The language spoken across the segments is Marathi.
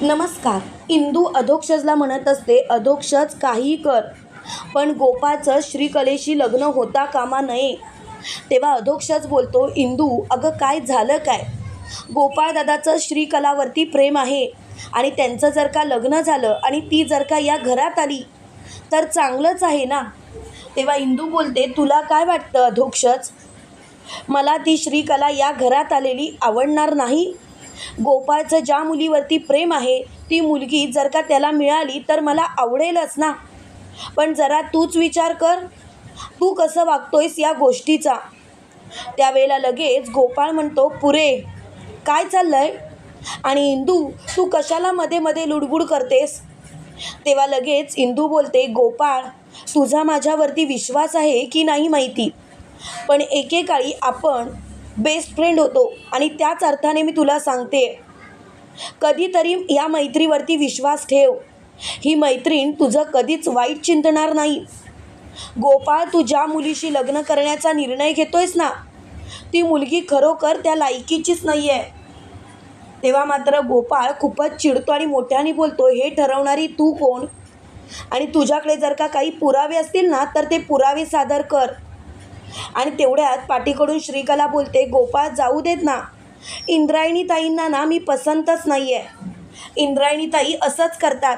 नमस्कार. इंदू अधोक्षजला म्हणत असते अधोक्षज काहीही कर पण गोपाळचं श्रीकलेशी लग्न होता कामा नये. तेव्हा अधोक्षज बोलतो इंदू अगं काय झालं काय? गोपाळदादाचं श्रीकलावरती प्रेम आहे आणि त्यांचं जर का लग्न झालं आणि ती जर का या घरात आली तर चांगलंच आहे ना? तेव्हा इंदू बोलते तुला काय वाटतं अधोक्षज? मला ती श्रीकला या घरात आलेली आवडणार नाही? गोपाळचं ज्या मुलीवरती प्रेम आहे ती मुलगी जर का त्याला मिळाली तर मला आवडेलच ना. पण जरा तूच विचार कर. तू कसं वागतोयस या गोष्टीचा? त्यावेळेला लगेच गोपाळ म्हणतो पुरे काय चाललंय? आणि इंदू तू कशाला मध्ये मध्ये लुडबुड करतेस? तेव्हा लगेच इंदू बोलते गोपाळ तुझा माझ्यावरती विश्वास आहे की नाही माहिती? पण एकेकाळी आपण बेस्ट फ्रेंड होतो आणि त्याच अर्थाने मी तुला सांगते कधीतरी या मैत्रीवरती विश्वास ठेव. ही मैत्रीण तुझं कधीच वाईट चिंतणार नाही. गोपाळ तू ज्या मुलीशी लग्न करण्याचा निर्णय घेतोयस ना ती मुलगी खरोखर त्या लायकीचीच नाही आहे तेव्हा मात्र गोपाळ खूपच चिडतो आणि मोठ्याने बोलतो हे ठरवणारी तू कोण? आणि तुझ्याकडे जर का काही पुरावे असतील ना तर ते पुरावे सादर कर. आणि तेवढ्यात पाठीकडून श्रीकला बोलते गोपाळ जाऊ देत ना. इंद्रायणीताईंना ना मी पसंतच नाही आहे इंद्रायणीताई असंच करतात.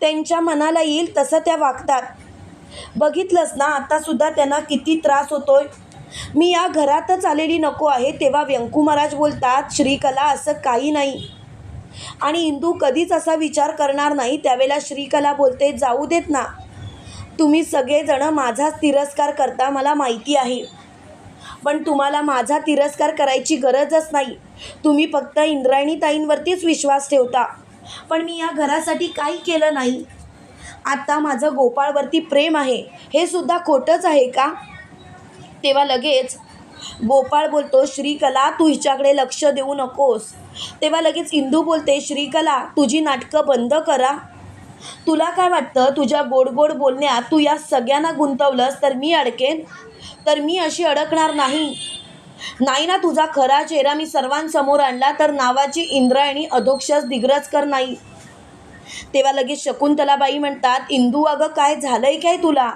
त्यांच्या मनाला येईल तसं त्या वागतात. बघितलंच ना आतासुद्धा त्यांना किती त्रास होतोय. मी या घरातच आलेली नको आहे तेव्हा व्यंकू महाराज बोलतात श्रीकला असं काही नाही. आणि इंदू कधीच असा विचार करणार नाही त्यावेळेला श्रीकला बोलते जाऊ देत ना. तुम्ही सगळेजणं माझाच तिरस्कार करता मला माहिती आहे. पण तुम्हाला माझा तिरस्कार करायची गरजच नाही. तुम्ही फक्त इंद्रायणी ताईंवरतीच विश्वास ठेवता. पण मी या घरासाठी काही केलं नाही. आता माझं गोपाळवरती प्रेम आहे. हे सुद्धा खोटंच आहे का? तेव्हा लगेच गोपाळ बोलतो श्रीकला तू हिच्याकडे लक्ष देऊ नकोस. तेव्हा लगेच इंदू बोलते श्रीकला तुझी नाटकं बंद करा. तुला काय वाटतं? तुझ्या गोड गोड बोलण्यात तू या सगळ्यांना गुंतवलंस तर मी अडकेन? तर मी अशी अडकणार नाही. नाही ना तुझा खरा चेहरा मी सर्वांसमोर आणला तर नावाची इंद्रायणी अधोक्षस दिग्रजकर नाही. तेव्हा लगेच शकुंतलाबाई म्हणतात इंदू अगं काय झालंय काय तुला?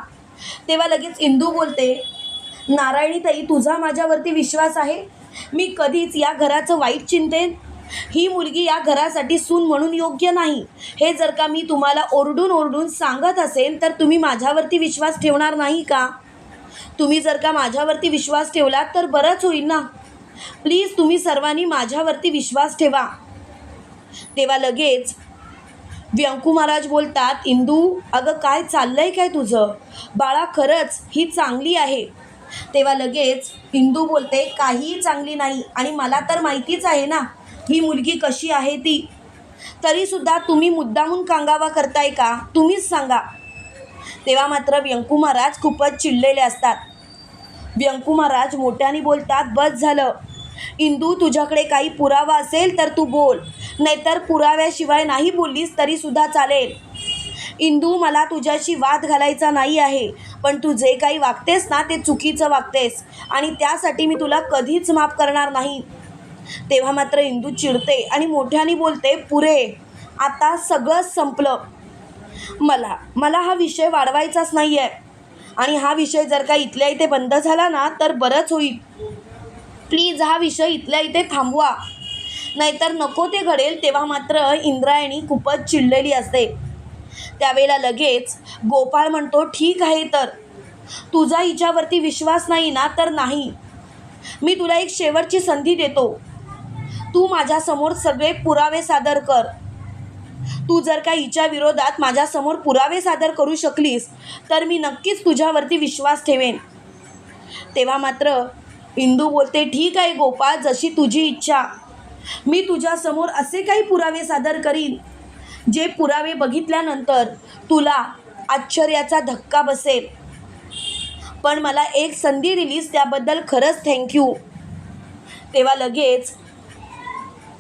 तेव्हा लगेच इंदू बोलते नारायणीताई तुझा माझ्यावरती विश्वास आहे? मी कधीच या घराचं वाईट चिंतेन? ही मुलगी या घरासाठी सून म्हणून योग्य नाही. हे जर का मी तुम्हाला ओरडून ओरडून सांगत असेल तर तुम्ही माझ्यावरती विश्वास ठेवणार नाही का? तुम्ही जर का माझ्यावरती विश्वास ठेवलात तर बरंच होईल ना? प्लीज तुम्ही सर्वांनी माझ्यावरती विश्वास ठेवा. तेव्हा लगेच व्यंकू महाराज बोलतात इंदू अगं काय चाललंय काय तुझं? बाळा खरंच ही चांगली आहे. तेव्हा लगेच इंदू बोलते काहीही चांगली नाही आणि मला तर माहितीच आहे ना. ही मुलगी कशी आहे ती? तरीसुद्धा तुम्ही मुद्दामून कांगावा करताय का? तुम्हीच सांगा. तेव्हा मात्र व्यंकू महाराज खूपच चिडलेले असतात. व्यंकू महाराज मोठ्याने बोलतात बस झालं. इंदू तुझ्याकडे काही पुरावा असेल तर तू बोल. नाहीतर पुराव्याशिवाय नाही बोललीस तरीसुद्धा चालेल. इंदू मला तुझ्याशी वाद घालायचा नाही आहे पण तू जे काही वागतेस ना ते चुकीचं वागतेस आणि त्यासाठी मी तुला कधीच माफ करणार नाही. तेव्हा मात्र इंदू चिडते आणि मोठ्याने बोलते पुरे आता सगळंच संपलं. मला मला हा विषय वाढवायचाच नाही आहे आणि हा विषय जर का इथल्या इथे बंद झाला ना तर बरंच होईल. प्लीज हा विषय इथल्या इथे थांबवा. नाहीतर नको ते घडेल. तेव्हा मात्र इंद्रायणी खूपच चिडलेली असते. त्यावेळेला लगेच गोपाळ म्हणतो ठीक आहे तर. तुझा हिच्यावरती विश्वास नाही ना तर नाही. मी तुला एक शेवटची संधी देतो. तू माझ्यासमोर सगळे पुरावे सादर कर. तू जर का हिच्या विरोधात माझ्यासमोर पुरावे सादर करू शकलीस तर मी नक्कीच तुझ्यावरती विश्वास ठेवेन. तेव्हा मात्र इंदू बोलते ठीक आहे गोपाळ जशी तुझी इच्छा. मी तुझ्यासमोर असे काही पुरावे सादर करीन जे पुरावे बघितल्यानंतर तुला आश्चर्याचा धक्का बसेल. पण मला एक संधी दिलीस त्याबद्दल खरंच थँक्यू तेव्हा लगेच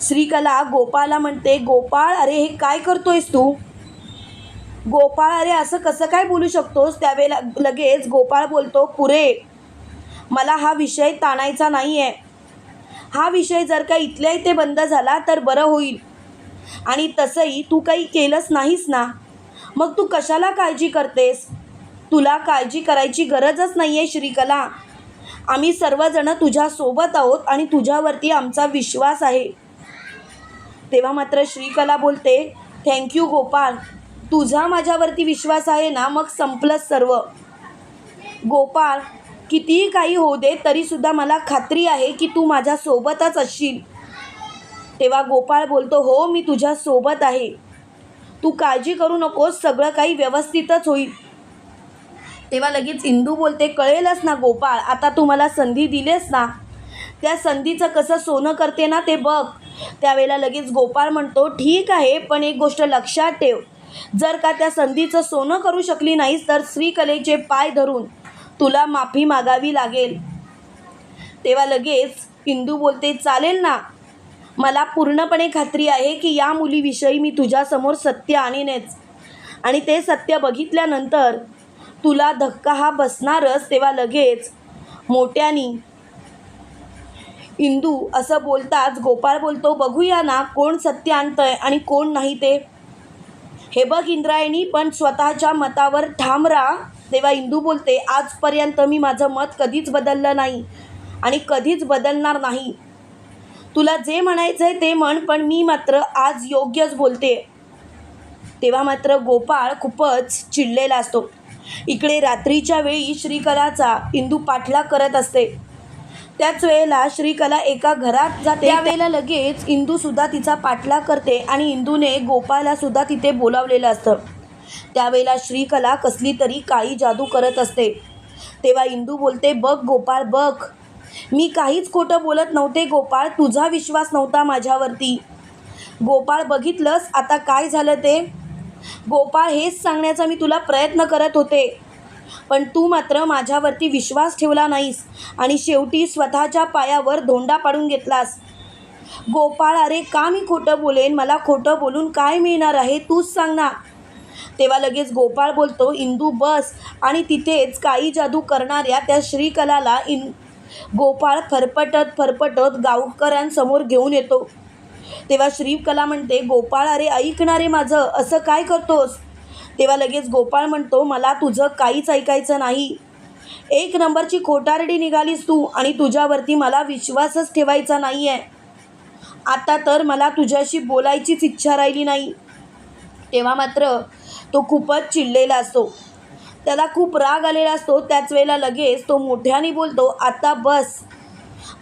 श्रीकला गोपाळला म्हणते गोपाळ अरे हे काय करतोयस तू? गोपाळ अरे असं कसं काय बोलू शकतोस? त्यावेळेला लगेच गोपाळ बोलतो पुरे मला हा विषय ताणायचा नाही आहे हा विषय जर का इथल्या इथे बंद झाला तर बरं होईल. आणि तसंही तू काही केलंच नाहीस ना? मग तू कशाला काळजी करतेस? तुला काळजी करायची गरजच नाही आहे श्रीकला. आम्ही सर्वजणं तुझ्यासोबत आहोत आणि तुझ्यावरती आमचा विश्वास आहे. तेव्हा मात्र श्रीकला बोलते थँक्यू गोपाळ तुझा माझ्यावरती विश्वास आहे ना मग संपलंच सर्व. गोपाळ कितीही काही होऊ दे तरीसुद्धा मला खात्री आहे की तू माझ्यासोबतच असशील. तेव्हा गोपाळ बोलतो हो मी तुझ्यासोबत आहे. तू काळजी करू नकोस सगळं काही व्यवस्थितच होईल. तेव्हा लगेच इंदू बोलते कळेलच ना गोपाळ आता तू मला संधी दिलेस ना? त्या संधीचं कसं सोनं करते ना ते बघ. त्यावेळेला लगेच गोपाळ म्हणतो ठीक आहे पण एक गोष्ट लक्षात ठेव. जर का त्या संधीचं सोनं करू शकली नाहीस तर श्रीकलेचे पाय धरून तुला माफी मागावी लागेल. तेव्हा लगेच इंदू बोलते चालेल ना. मला पूर्णपणे खात्री आहे की या मुलीविषयी मी तुझ्यासमोर सत्य आणीनच. आणि ते सत्य बघितल्यानंतर तुला धक्का हा बसणारच. तेव्हा लगेच मोठ्यानी इंदू असं बोलताच गोपाळ बोलतो बघूया ना कोण सत्य आणतंय आणि कोण नाही ते. हे बघ इंद्रायणी पण स्वतःच्या मतावर ठाम राहा. तेव्हा इंदू बोलते आजपर्यंत मी माझं मत कधीच बदललं नाही आणि कधीच बदलणार नाही. तुला जे म्हणायचं आहे ते म्हण पण मी मात्र आज योग्यच बोलते. तेव्हा मात्र गोपाळ खूपच चिडलेला असतो. इकडे रात्रीच्या वेळी श्रीकलाचा इंदू पाठलाग करत असते. त्याच वेळेला श्रीकला एका घरात जाते. त्यावेळेला लगेच इंदूसुद्धा तिचा पाठलाग करते आणि इंदूने गोपाळला सुद्धा तिथे बोलावलेलं असतं. त्यावेळेला श्रीकला कसली तरी काळी जादू करत असते. तेव्हा इंदू बोलते बघ गोपाळ बघ. मी काहीच खोटं बोलत नव्हते गोपाळ. तुझा विश्वास नव्हता माझ्यावरती. गोपाळ बघितलंस? आता काय झालं ते? गोपाळ हेच सांगण्याचा मी तुला प्रयत्न करत होते. पण तू मात्र माझ्यावरती विश्वास ठेवला नाहीस आणि शेवटी स्वतःच्या पायावर धोंडा पाडून घेतलास. गोपाळ अरे का मी खोटं बोलेन? मला खोटं बोलून काय मिळणार आहे? तूच सांग ना. तेव्हा लगेच गोपाळ बोलतो इंदू बस. आणि तिथेच काही जादू करणाऱ्या त्या श्रीकलाला इन गोपाळ फरफटत फरफटत गावकऱ्यांसमोर घेऊन येतो. तेव्हा श्रीकला म्हणते गोपाळ अरे ऐकणारे माझं. असं काय करतोस? तेव्हा लगेच गोपाळ म्हणतो मला तुझं काहीच ऐकायचं नाही. एक नंबरची खोटारडी निघालीस तू आणि तुझ्यावरती मला विश्वासच ठेवायचा नाही आहे आता तर मला तुझ्याशी बोलायचीच इच्छा राहिली नाही. तेव्हा मात्र तो खूपच चिडलेला असतो. त्याला खूप राग आलेला असतो. त्याच वेळेला लगेच तो मोठ्याने बोलतो आता बस.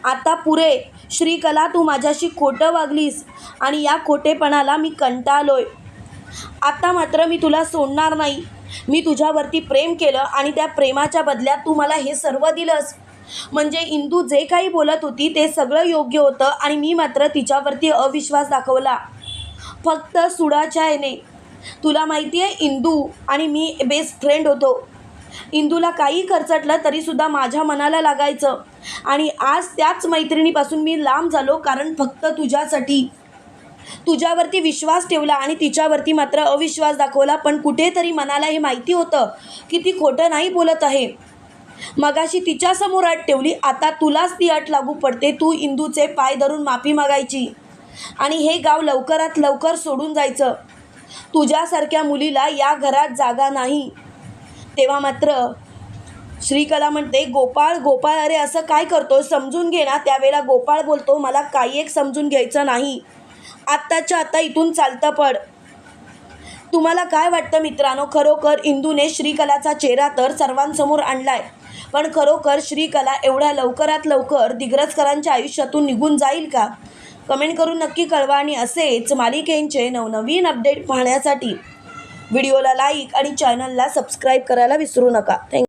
आता पुरे. श्रीकला तू माझ्याशी खोटं वागलीस आणि या खोटेपणाला मी कंटाळलोय. आता मात्र मी तुला सोडणार नाही. मी तुझ्यावरती प्रेम केलं आणि त्या प्रेमाच्या बदल्यात तू मला हे सर्व दिलंस. म्हणजे इंदू जे काही बोलत होती ते सगळं योग्य होतं आणि मी मात्र तिच्यावरती अविश्वास दाखवला. फक्त सुडाच्या येणे तुला माहिती आहे इंदू आणि मी बेस्ट फ्रेंड होतो. इंदूला काही खर्चटलं तरीसुद्धा माझ्या मनाला लागायचं. आणि आज त्याच मैत्रिणीपासून मी लांब झालो कारण फक्त तुझ्यासाठी. तुझ्यावरती विश्वास ठेवला आणि तिच्यावरती मात्र अविश्वास दाखवला. पण कुठेतरी मनाला हे माहिती होतं की ती खोटं नाही बोलत आहे. मगाशी तिच्यासमोर अट ठेवली. आता तुलाच ती अट लागू पडते. तू इंदूचे पाय धरून माफी मागायची. आणि हे गाव लवकरात लवकर सोडून जायचं. तुझ्यासारख्या मुलीला या घरात जागा नाही. तेव्हा मात्र श्रीकला म्हणते गोपाळ गोपाळ अरे असं काय करतो समजून घे ना. त्यावेळेला गोपाळ बोलतो मला काही एक समजून घ्यायचं नाही. आत्ताच्या आत्ता इथून चालतं पड. तुम्हाला काय वाटतं मित्रांनो? खरोखर इंदूने श्रीकलाचा चेहरा तर सर्वांसमोर आणलाय. पण खरोखर श्रीकला एवढ्या लवकरात लवकर दिग्रजकरांच्या आयुष्यातून निघून जाईल का? कमेंट करून नक्की कळवा आणि असेच मालिकेंचे नवनवीन अपडेट पाहण्यासाठी व्हिडिओला लाईक आणि चॅनलला सबस्क्राईब करायला विसरू नका. थँक